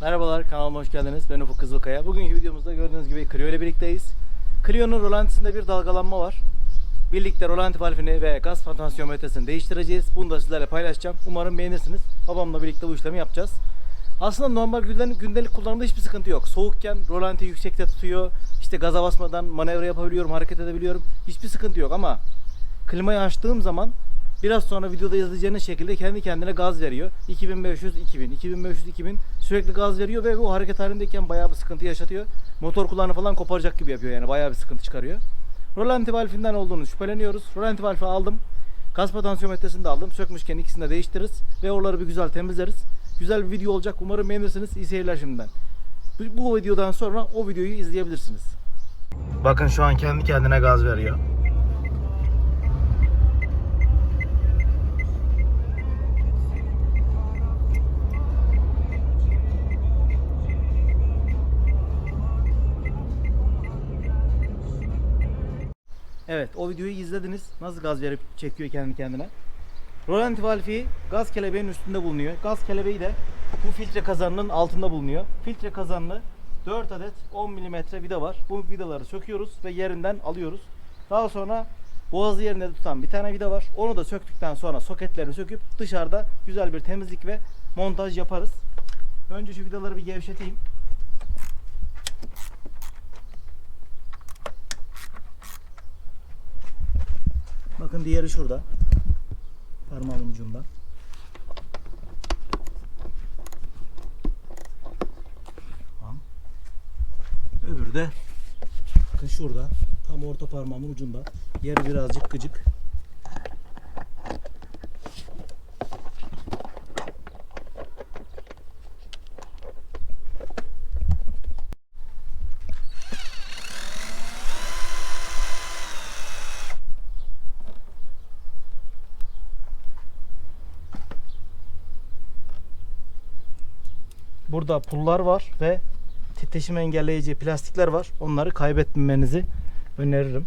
Merhabalar kanalıma hoş geldiniz. Ben Ufuk Kızılkaya. Bugünkü videomuzda gördüğünüz gibi Clio ile birlikteyiz. Clio'nun rolantisinde bir dalgalanma var. Birlikte rolanti valfini ve gaz potansiyometresini değiştireceğiz. Bunu da sizlerle paylaşacağım. Umarım beğenirsiniz. Babamla birlikte bu işlemi yapacağız. Aslında normal gündelik kullanımda hiçbir sıkıntı yok. Soğukken rolanti yüksekte tutuyor. İşte gaza basmadan manevra yapabiliyorum, hareket edebiliyorum. Hiçbir sıkıntı yok ama klimayı açtığım zaman biraz sonra videoda izleyeceğiniz şekilde kendi kendine gaz veriyor. 2500, 2000, 2500, 2000 sürekli gaz veriyor ve bu hareket halindeyken bayağı bir sıkıntı yaşatıyor. Motor kulağını falan koparacak gibi yapıyor yani bayağı bir sıkıntı çıkarıyor. Rolanti valfinden olduğunu şüpheleniyoruz. Rolanti valfi aldım. Gaz potansiyometresini de aldım. Sökmüşken ikisini de değiştiririz ve oraları bir güzel temizleriz. Güzel bir video olacak. Umarım beğenirsiniz. İyi seyirler şimdiden. Bu videodan sonra o videoyu izleyebilirsiniz. Bakın şu an kendi kendine gaz veriyor. Evet o videoyu izlediniz. Nasıl gaz verip çekiyor kendi kendine. Rolanti valfi gaz kelebeğinin üstünde bulunuyor. Gaz kelebeği de bu filtre kazanının altında bulunuyor. Filtre kazanlı 4 adet 10 mm vida var. Bu vidaları söküyoruz ve yerinden alıyoruz. Daha sonra boğazı yerinde tutan bir tane vida var. Onu da söktükten sonra soketlerini söküp dışarıda güzel bir temizlik ve montaj yaparız. Önce şu vidaları bir gevşeteyim. Bakın diğeri şurada. Parmağımın ucunda. Tamam. Öbürü de bakın şurada. Tam orta parmağımın ucunda. Yeri birazcık gıcık. Burada pullar var ve titreşim engelleyici plastikler var. Onları kaybetmemenizi öneririm.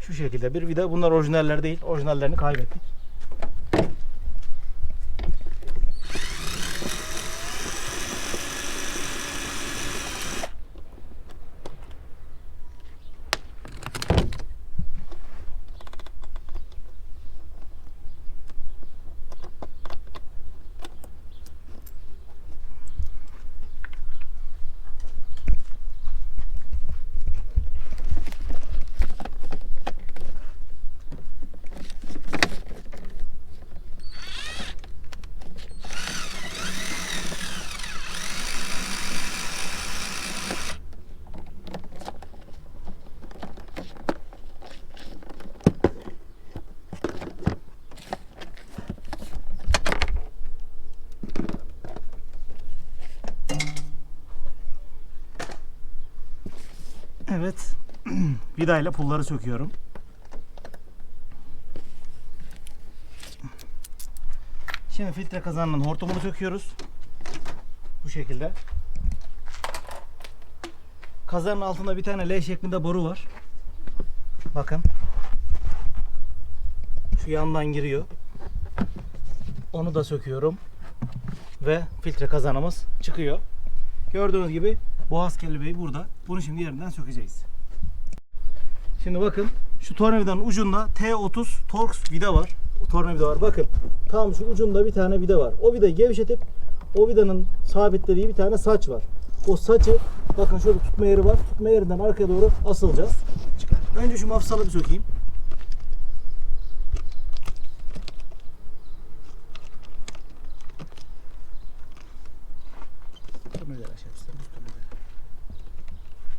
Şu şekilde bir vida. Bunlar orijinaller değil. Orijinallerini kaybettik. Evet. Vidayla pulları söküyorum. Şimdi filtre kazanının hortumunu söküyoruz. Bu şekilde. Kazanın altında bir tane L şeklinde boru var. Bakın. Şu yandan giriyor. Onu da söküyorum. Ve filtre kazanımız çıkıyor. Gördüğünüz gibi boğaz kelebeği burada. Bunu şimdi yerinden sökeceğiz. Şimdi bakın şu tornavidanın ucunda T30 Torx vida var. Tornavida var. Bakın tam şu ucunda bir tane vida var. O vidayı gevşetip o vidanın sabitlediği bir tane saç var. O saçı bakın şurada tutma yeri var. Tutma yerinden arkaya doğru asılacağız. Önce şu mafsalı bir sökeyim. Tornavida aşağı üstten, üst tornavida.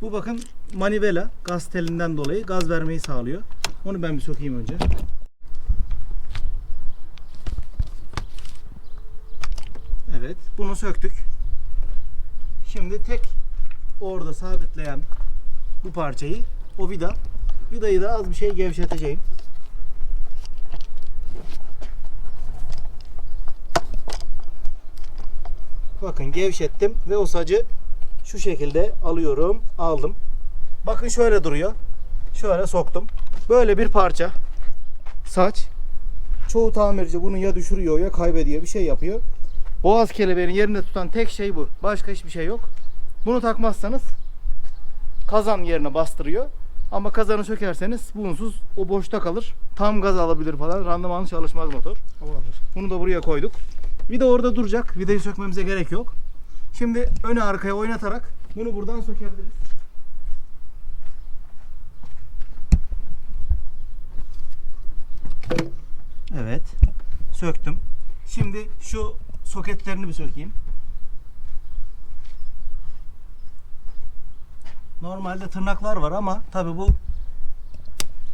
Bu bakın manivela gaz telinden dolayı gaz vermeyi sağlıyor. Onu ben bir sokayım önce. Evet, bunu söktük. Şimdi tek orada sabitleyen bu parçayı o vida vidayı da az bir şey gevşeteceğim. Bakın gevşettim ve o sacı şu şekilde alıyorum. Aldım. Bakın şöyle duruyor. Şöyle soktum. Böyle bir parça. Saç. Çoğu tamirci bunu ya düşürüyor ya kaybediyor bir şey yapıyor. Boğaz kelebeğini yerinde tutan tek şey bu. Başka hiçbir şey yok. Bunu takmazsanız kazan yerine bastırıyor. Ama kazanı sökerseniz bunsuz o boşta kalır. Tam gaz alabilir falan. Randımanı çalışmaz motor. Bunu da buraya koyduk. Vida orada duracak. Vidayı sökmemize gerek yok. Şimdi öne arkaya oynatarak bunu buradan sökebiliriz. Evet. Söktüm. Şimdi şu soketlerini bir sökeyim. Normalde tırnaklar var ama tabi bu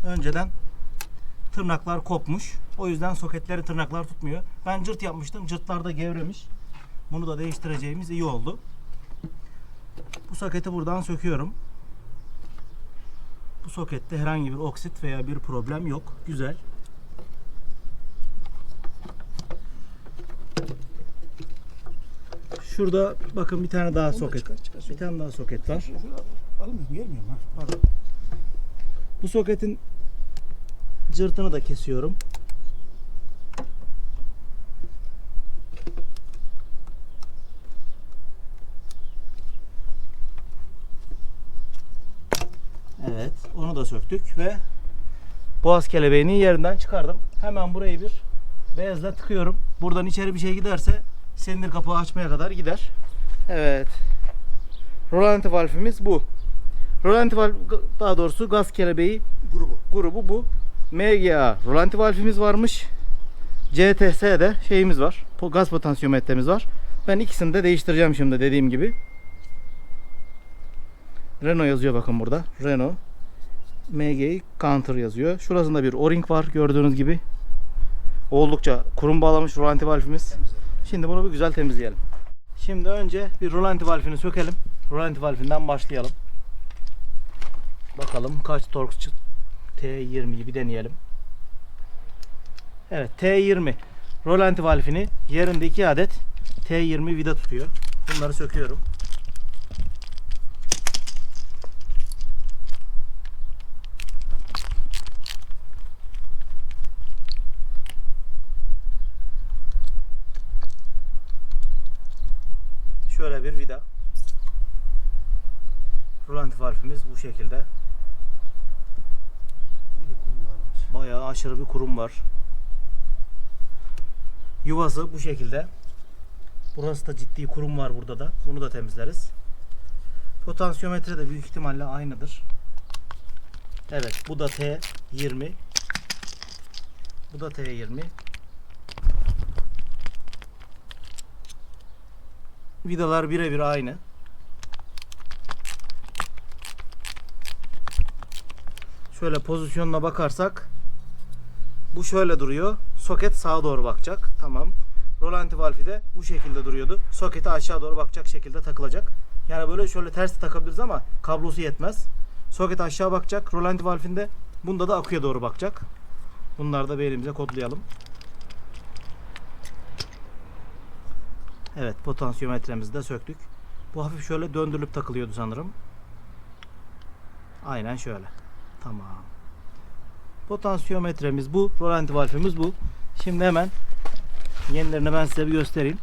önceden tırnaklar kopmuş. O yüzden soketleri tırnaklar tutmuyor. Ben cırt yapmıştım. Cırtlar da gevremiş. Bunu da değiştireceğimiz iyi oldu. Bu soketi buradan söküyorum. Bu sokette herhangi bir oksit veya bir problem yok. Güzel. Şurada bakın bir tane daha soket. çıkar, çıkar, Bir tane daha soket var. Almıyorum gelmiyorum ha. Pardon. Bu soketin cırtını da kesiyorum. Evet, onu da söktük ve boğaz kelebeğini yerinden çıkardım. Hemen burayı bir bezle tıkıyorum. Buradan içeri bir şey giderse silindir kapağı açmaya kadar gider. Evet. Rolanti valfimiz bu. Rolanti valf daha doğrusu gaz kelebeği Grubu. grubu bu. MGA rolanti valfimiz varmış. CTS'de şeyimiz var. Gaz potansiyometremiz var. Ben ikisini de değiştireceğim şimdi dediğim gibi. Renault yazıyor bakın burada. Renault. MGI Counter yazıyor. Şurasında bir O-ring var gördüğünüz gibi. Oldukça kurum bağlamış rolanti valfimiz. Şimdi bunu bir güzel temizleyelim. Şimdi önce bir rolanti valfini sökelim. Rolanti valfinden başlayalım. Bakalım kaç tork çıktı. T20'yi bir deneyelim. Evet T20 rolanti valfini yerinde 2 adet T20 vida tutuyor. Bunları söküyorum. Şöyle bir vida. Rolanti valfimiz bu şekilde. Bayağı aşırı bir kurum var. Yuvası bu şekilde. Burası da ciddi kurum var burada da. Bunu da temizleriz. Potansiyometre de büyük ihtimalle aynıdır. Evet bu da T20. Bu da T20. Vidalar birebir aynı. Şöyle pozisyonuna bakarsak bu şöyle duruyor. Soket sağa doğru bakacak. Tamam. Rolanti valfi de bu şekilde duruyordu. Soketi aşağı doğru bakacak şekilde takılacak. Yani böyle şöyle ters takabiliriz ama kablosu yetmez. Soket aşağı bakacak. Rolanti valfinde bunda da aküye doğru bakacak. Bunları da bir elimize kodlayalım. Evet potansiyometremizi de söktük. Bu hafif şöyle döndürülüp takılıyordu sanırım. Aynen şöyle. Tamam. Potansiyometremiz bu. Rolanti valfimiz bu. Şimdi hemen yenilerini ben size bir göstereyim.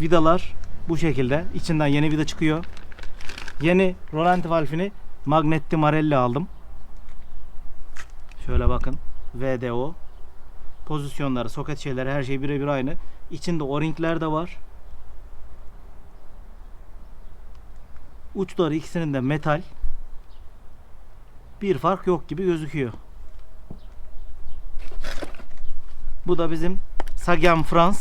Vidalar bu şekilde. İçinden yeni vida çıkıyor. Yeni rolanti valfini Magnetti Marelli aldım. Şöyle bakın. VDO. Pozisyonları, soket şeyleri her şey birebir aynı. İçinde o-ringler de var. Uçları ikisinin de metal. Bir fark yok gibi gözüküyor. Bu da bizim Sagen France.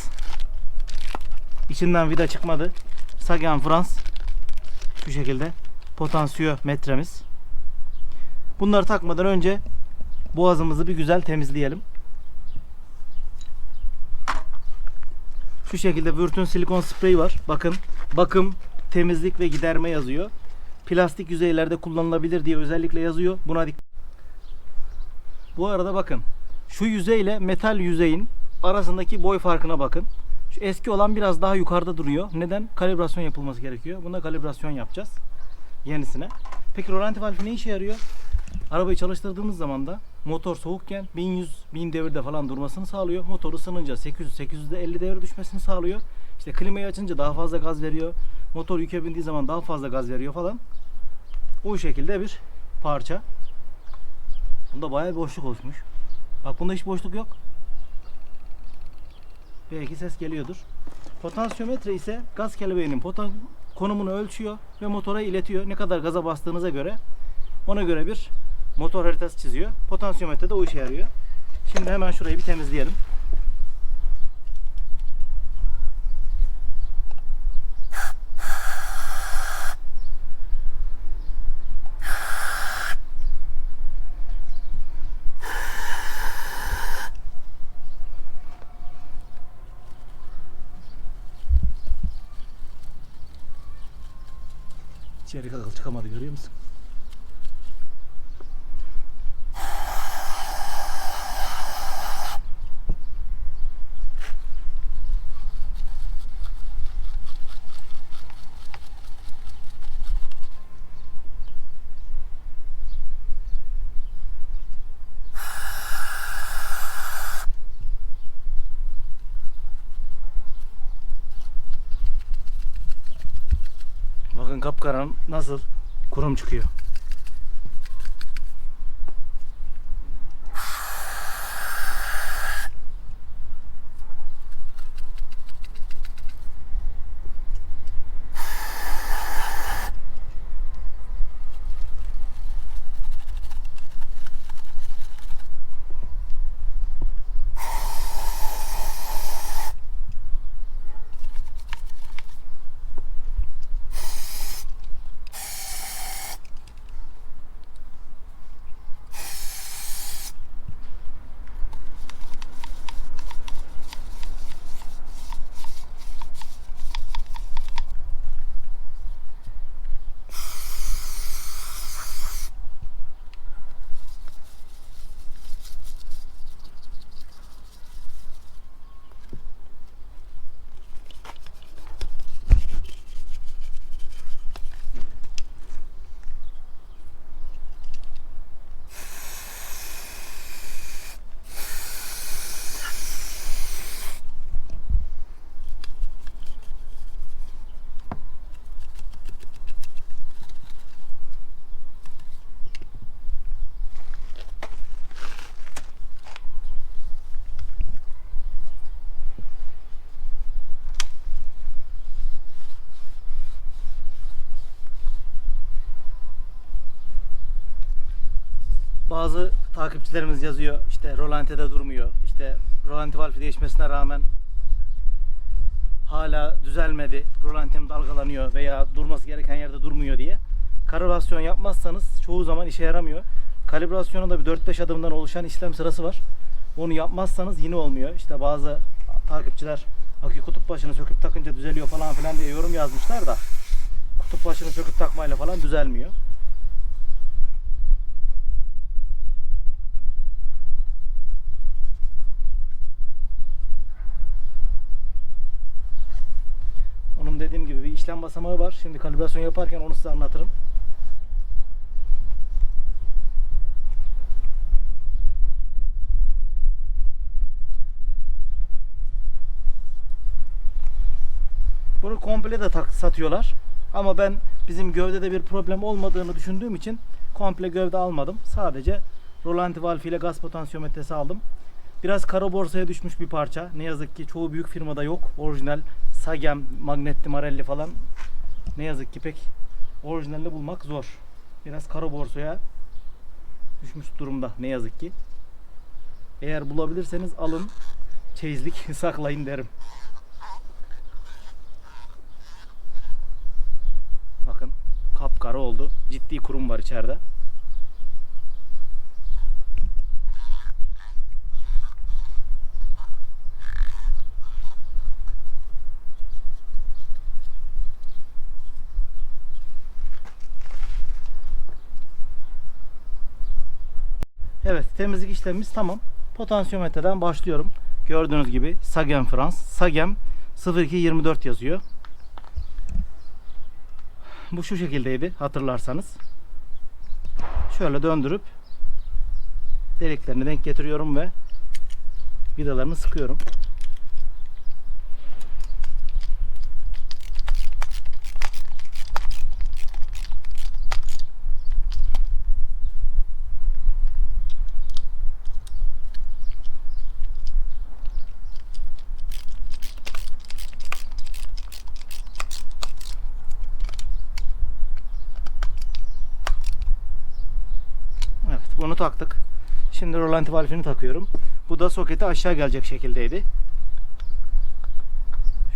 İçinden vida çıkmadı. Sagen France. Şu şekilde potansiyometremiz. Bunları takmadan önce boğazımızı bir güzel temizleyelim. Şu şekilde Vürt'ün silikon spreyi var. Bakın bakım, temizlik ve giderme yazıyor. Plastik yüzeylerde kullanılabilir diye özellikle yazıyor. Buna dikkat. Bu arada bakın. Şu yüzeyle metal yüzeyin arasındaki boy farkına bakın. Şu eski olan biraz daha yukarıda duruyor. Neden? Kalibrasyon yapılması gerekiyor. Buna kalibrasyon yapacağız. yenisine. Peki rolanti valfi ne işe yarıyor? Arabayı çalıştırdığımız zaman da motor soğukken 1100 1000 devirde falan durmasını sağlıyor. Motor ısınınca 800 850 devir düşmesini sağlıyor. İşte klimayı açınca daha fazla gaz veriyor. Motor yüke bindiği zaman daha fazla gaz veriyor falan. Bu şekilde bir parça. Bunda bayağı boşluk oluşmuş. Bak bunda hiç boşluk yok. Belki ses geliyordur. Potansiyometre ise gaz kelebeğinin potan konumunu ölçüyor ve motora iletiyor. Ne kadar gaza bastığınıza göre ona göre bir motor haritası çiziyor. Potansiyometre de o işe yarıyor. Şimdi hemen şurayı bir temizleyelim. İçeri çıkamadı görüyor musun? Bakın kapkaran nasıl kurum çıkıyor. Bazı takipçilerimiz yazıyor işte rolantide durmuyor. İşte rolanti valfi değişmesine rağmen hala düzelmedi. Rolantim dalgalanıyor veya durması gereken yerde durmuyor diye. Kalibrasyon yapmazsanız çoğu zaman işe yaramıyor. Kalibrasyonun da bir 4-5 adımdan oluşan işlem sırası var. Onu yapmazsanız yine olmuyor. İşte bazı takipçiler akü kutup başını söküp takınca düzeliyor falan filan diye yorum yazmışlar da kutup başını söküp takmayla falan düzelmiyor. Onun dediğim gibi bir işlem basamağı var. Şimdi kalibrasyon yaparken onu size anlatırım. Bunu komple de tak satıyorlar. Ama ben bizim gövdede bir problem olmadığını düşündüğüm için komple gövde almadım. Sadece rolanti valfi ile gaz potansiyometresi aldım. Biraz kara borsaya düşmüş bir parça. Ne yazık ki çoğu büyük firmada yok. Orijinal Sagem, Magnetti, Marelli falan ne yazık ki pek orijinalini bulmak zor. Biraz kara borsaya düşmüş durumda ne yazık ki. Eğer bulabilirseniz alın. Çeyizlik saklayın derim. Bakın kapkara oldu. Ciddi kurum var içeride. Evet temizlik işlemimiz tamam. Potansiyometreden başlıyorum. Gördüğünüz gibi Sagem France. Sagem 0224 yazıyor. Bu şu şekildeydi hatırlarsanız. Şöyle döndürüp deliklerini denk getiriyorum ve vidalarını sıkıyorum. Evet bunu taktık. Şimdi rolanti valfini takıyorum. Bu da soketi aşağı gelecek şekildeydi.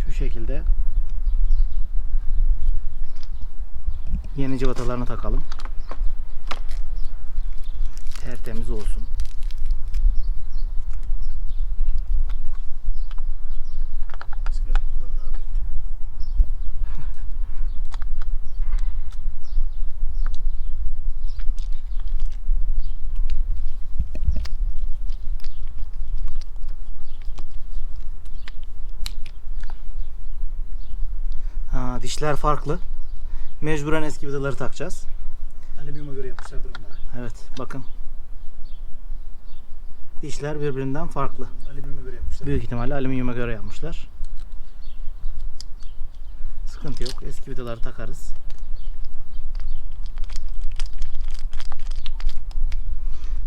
Şu şekilde. Yeni cıvatalarını takalım. Tertemiz olsun. İskelet bunlar daha büyük. Ha, dişler farklı. Mecburen eski vidaları takacağız. Alüminyuma göre yapmışlardır onları. Evet bakın. Dişler birbirinden farklı. Alüminyuma göre yapmışlar. Büyük ihtimalle alüminyuma göre yapmışlar. Sıkıntı yok. Eski vidaları takarız.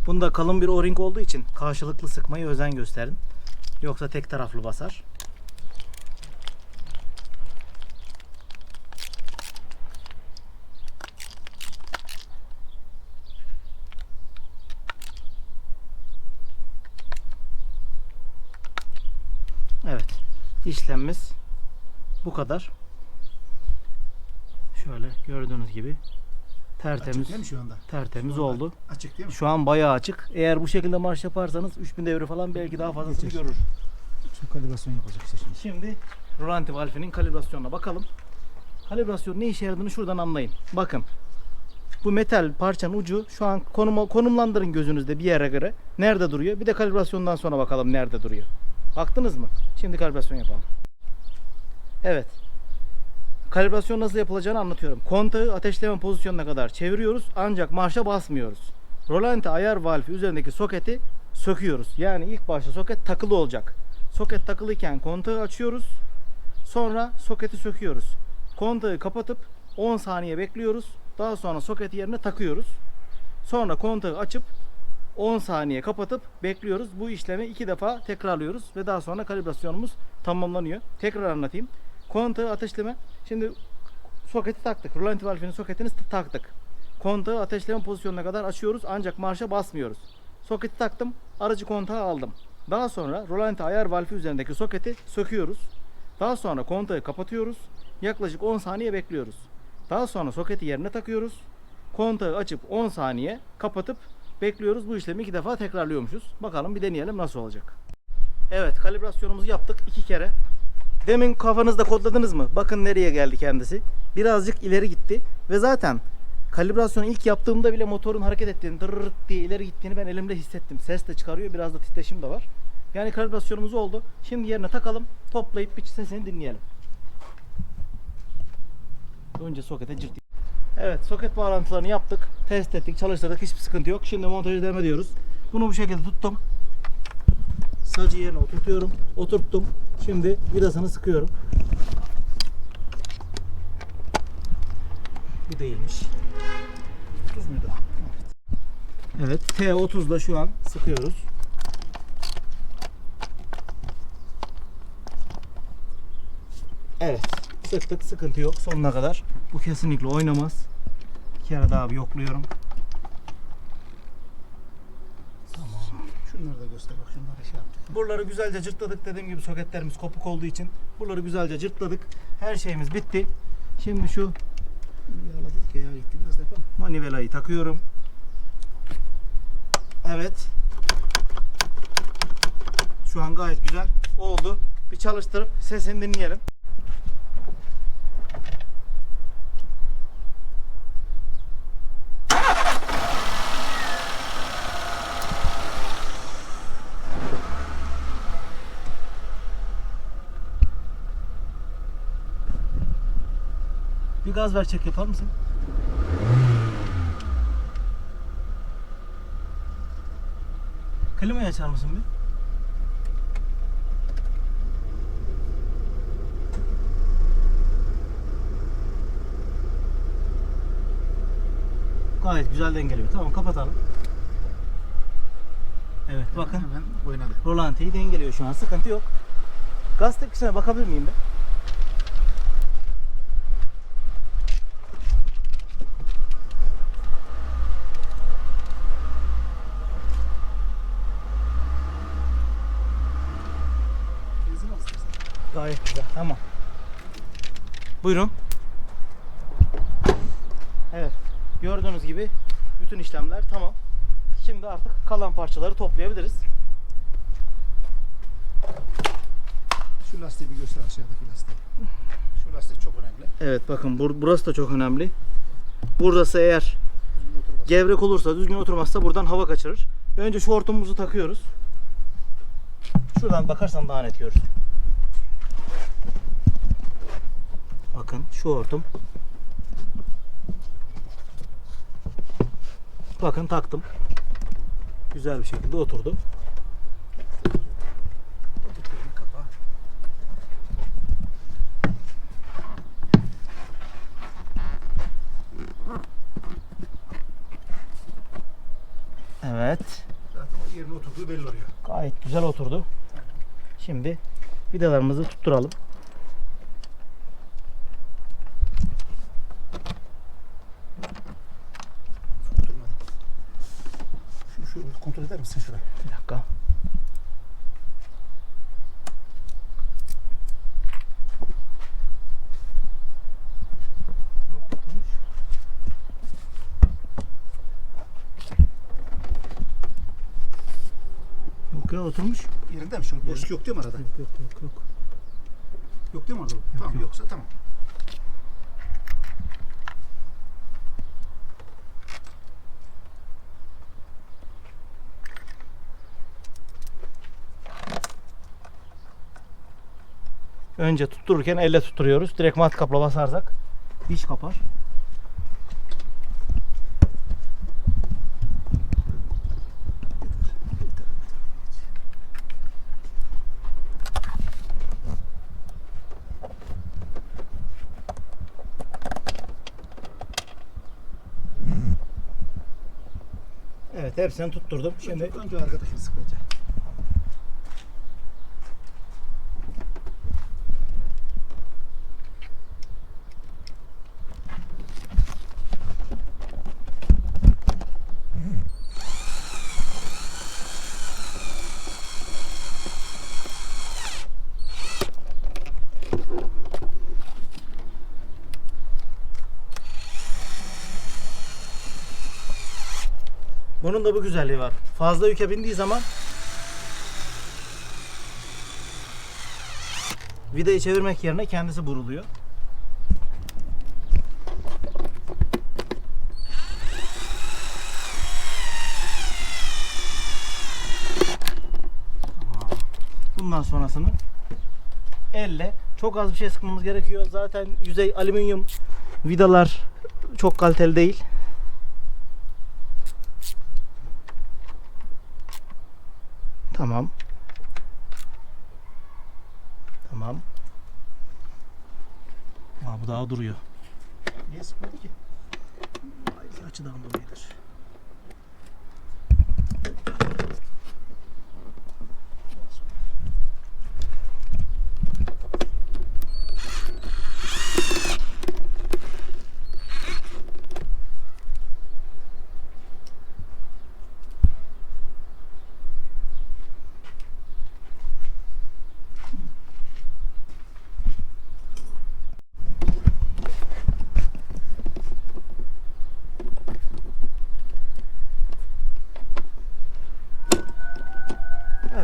Bunda kalın bir o-ring olduğu için karşılıklı sıkmayı özen gösterin. Yoksa tek taraflı basar. Evet. İşlemimiz bu kadar. Şöyle gördüğünüz gibi tertemiz Açık değil mi şu anda? tertemiz Şu anda oldu. Açık değil mi? Şu an bayağı açık. Eğer bu şekilde marş yaparsanız 3000 devre falan belki daha fazlasını Geçer. görür. Şu kalibrasyon yapacak işte şimdi. Şimdi rolanti valfinin kalibrasyonuna bakalım. Kalibrasyon ne işe yaradığını şuradan anlayın. Bakın. Bu metal parçanın ucu şu an konuma, konumlandırın gözünüzde bir yere göre. Nerede duruyor? Bir de kalibrasyondan sonra bakalım nerede duruyor. Baktınız mı? Şimdi kalibrasyon yapalım. Evet. Kalibrasyon nasıl yapılacağını anlatıyorum. Kontağı ateşleme pozisyonuna kadar çeviriyoruz ancak marşa basmıyoruz. Rolanti ayar valfi üzerindeki soketi söküyoruz. Yani ilk başta soket takılı olacak. Soket takılıyken kontağı açıyoruz. Sonra soketi söküyoruz. Kontağı kapatıp 10 saniye bekliyoruz. Daha sonra soketi yerine takıyoruz. Sonra kontağı açıp 10 saniye kapatıp bekliyoruz. Bu işlemi iki defa tekrarlıyoruz ve daha sonra kalibrasyonumuz tamamlanıyor. Tekrar anlatayım. Kontağı ateşleme. Şimdi soketi taktık. Rolanti valfinin soketini taktık. Kontağı ateşleme pozisyonuna kadar açıyoruz ancak marşa basmıyoruz. Soketi taktım. Aracı kontağı aldım. Daha sonra rolanti ayar valfi üzerindeki soketi söküyoruz. Daha sonra kontağı kapatıyoruz. Yaklaşık 10 saniye bekliyoruz. Daha sonra soketi yerine takıyoruz. Kontağı açıp 10 saniye kapatıp bekliyoruz. Bu işlemi iki defa tekrarlıyormuşuz. Bakalım bir deneyelim nasıl olacak. Evet kalibrasyonumuzu yaptık iki kere. Demin kafanızda kodladınız mı? Bakın nereye geldi kendisi. Birazcık ileri gitti ve zaten kalibrasyonu ilk yaptığımda bile motorun hareket ettiğini, dırırırt diye ileri gittiğini ben elimde hissettim. Ses de çıkarıyor, biraz da titreşim de var. Yani kalibrasyonumuz oldu. Şimdi yerine takalım, toplayıp bir sesini dinleyelim. Önce sokete cırt. Evet, soket bağlantılarını yaptık, test ettik, çalıştırdık, hiçbir sıkıntı yok. Şimdi montajı devam ediyoruz. Bunu bu şekilde tuttum. Sacı yerine oturtuyorum. Oturttum. Şimdi vidasını sıkıyorum. Bu değilmiş. 30 muydu? Evet. T30 ile şu an sıkıyoruz. Evet. Sıktık. Sıkıntı yok. Sonuna kadar. Bu kesinlikle oynamaz. Bir kere daha bir yokluyorum. Şunları da göster bak şunları şey yaptık. Buraları güzelce cırtladık. Dediğim gibi soketlerimiz kopuk olduğu için buraları güzelce cırtladık. Her şeyimiz bitti. Şimdi şu Yağladık ya gitti biraz yapalım. manivelayı takıyorum. Evet. Şu an gayet güzel oldu. Bir çalıştırıp sesini dinleyelim. Gaz ver çek yapar mısın? Klimayı açar mısın bir? Gayet güzel dengeliyor. Tamam kapatalım. Evet bakın. Hemen oynadı. Rolantiyi dengeliyor şu an. Sıkıntı yok. Gaz tepkisine bakabilir miyim ben? Gayet güzel. Tamam. Buyurun. Evet. Gördüğünüz gibi bütün işlemler tamam. Şimdi artık kalan parçaları toplayabiliriz. Şu lastiği bir göster aşağıdaki lastiği. Şu lastik çok önemli. Evet bakın bur- burası da çok önemli. Burası eğer gevrek olursa, düzgün oturmazsa buradan hava kaçırır. Önce şu hortumumuzu takıyoruz. Şuradan bakarsan daha net görürsün. Bakın şu hortum. Bakın taktım. Güzel bir şekilde oturdu. Evet. Zaten yerine oturduğu belli oluyor. Gayet güzel oturdu. Şimdi vidalarımızı tutturalım. Oturmadı. Şu, şu kontrol eder misin şurayı? Bir dakika. Yok ya oturmuş. Yerinde mi şu? Boşluk yok değil mi arada? Yok yok yok yok. Yok değil mi orada? tamam yok. yoksa tamam. Önce tuttururken elle tutturuyoruz. Direkt matkapla basarsak diş kapar. Evet hepsini tutturdum. Şimdi Önce, arkadaşını sıkacak. Bunun da bu güzelliği var. Fazla yüke bindiği zaman vidayı çevirmek yerine kendisi buruluyor. Bundan sonrasını elle çok az bir şey sıkmamız gerekiyor. Zaten yüzey alüminyum vidalar çok kaliteli değil. Tamam. Tamam. Aa, bu daha duruyor. Niye sıkmadı ki? Aynı açıdan dolayıdır.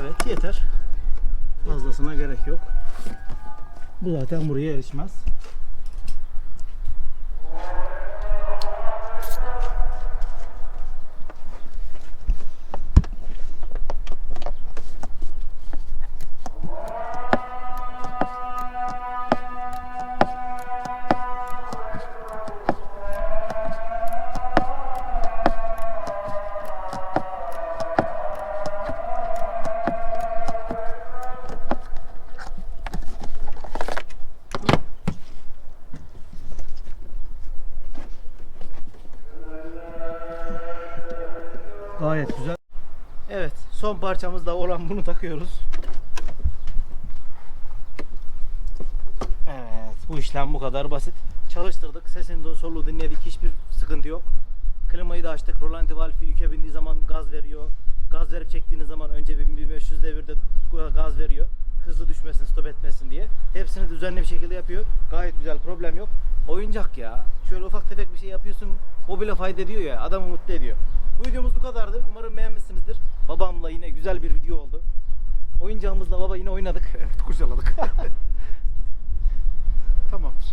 Evet yeter. Fazlasına gerek yok. Bu zaten buraya erişmez. Gayet güzel. Evet, son parçamız da olan bunu takıyoruz. Evet, bu işlem bu kadar basit. Çalıştırdık, sesini soluğu dinledik, hiçbir sıkıntı yok. Klimayı da açtık, rolanti valfi yüke bindiği zaman gaz veriyor. Gaz verip çektiğiniz zaman önce bir 1500 devirde gaz veriyor. Hızlı düşmesin, stop etmesin diye. Hepsini düzenli bir şekilde yapıyor. Gayet güzel, problem yok. Oyuncak ya. Şöyle ufak tefek bir şey yapıyorsun, o bile fayda ediyor ya, adamı mutlu ediyor. Bu videomuz bu kadardı. Umarım beğenmişsinizdir. Babamla yine güzel bir video oldu. Oyuncağımızla baba yine oynadık. Evet kurcaladık. Tamamdır.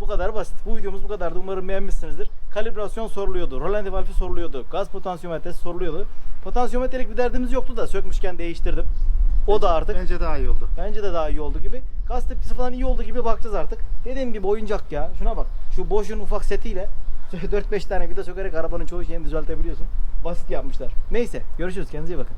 Bu kadar basit. Bu videomuz bu kadardı. Umarım beğenmişsinizdir. Kalibrasyon soruluyordu. Roland valfi soruluyordu. Gaz potansiyometresi soruluyordu. Potansiyometrelik bir derdimiz yoktu da sökmüşken değiştirdim. O da artık Bence daha iyi oldu. bence de daha iyi oldu gibi. Gaz tepkisi falan iyi oldu gibi bakacağız artık. Dediğim gibi oyuncak ya. Şuna bak. Şu Bosch'un ufak setiyle 4-5 tane vida sökerek arabanın çoğu şeyini düzeltebiliyorsun. Basit yapmışlar. Neyse görüşürüz. Kendinize iyi bakın.